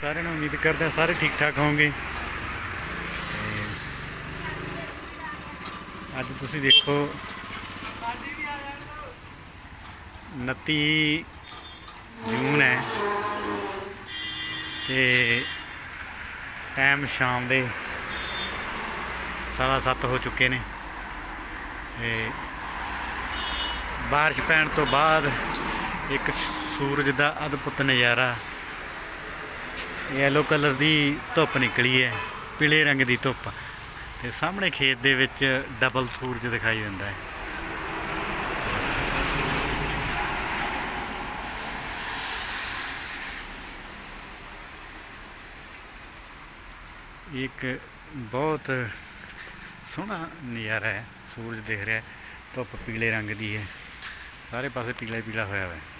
ਸਾਰਿਆਂ ਨੂੰ ਉਮੀਦ ਕਰਦੇ ਸਾਰੇ ਠੀਕ ਠਾਕ ਹੋਵੋਗੇ ਤੇ ਅੱਜ ਤੁਸੀਂ ਦੇਖੋ 29 ਜੂਨ ਹੈ। ਤੇ ਟਾਈਮ ਸ਼ਾਮ ਦੇ ਸਵਾ ਸੱਤ ਹੋ ਚੁੱਕੇ ਨੇ। ਤੇ ਬਾਰਿਸ਼ ਪੈਣ ਤੋਂ ਬਾਅਦ ਇੱਕ ਸੂਰਜ ਦਾ ਅਦਭੁਤ ਨਜ਼ਾਰਾ ਯੈਲੋ ਕਲਰ ਦੀ ਧੁੱਪ ਨਿਕਲੀ ਹੈ, ਪੀਲੇ ਰੰਗ ਦੀ ਧੁੱਪ। ਤੇ ਸਾਹਮਣੇ ਖੇਤ ਦੇ ਵਿੱਚ ਡਬਲ ਸੂਰਜ ਦਿਖਾਈ ਦਿੰਦਾ ਹੈ। ਇੱਕ ਬਹੁਤ ਸੋਹਣਾ ਨਜ਼ਾਰਾ ਹੈ, ਸੂਰਜ ਦਿਖ ਰਿਹਾ ਧੁੱਪ ਪੀਲੇ ਰੰਗ ਦੀ ਹੈ। ਸਾਰੇ ਪਾਸੇ ਪੀਲਾ ਪੀਲਾ ਹੋਇਆ ਹੋਇਆ ਹੈ।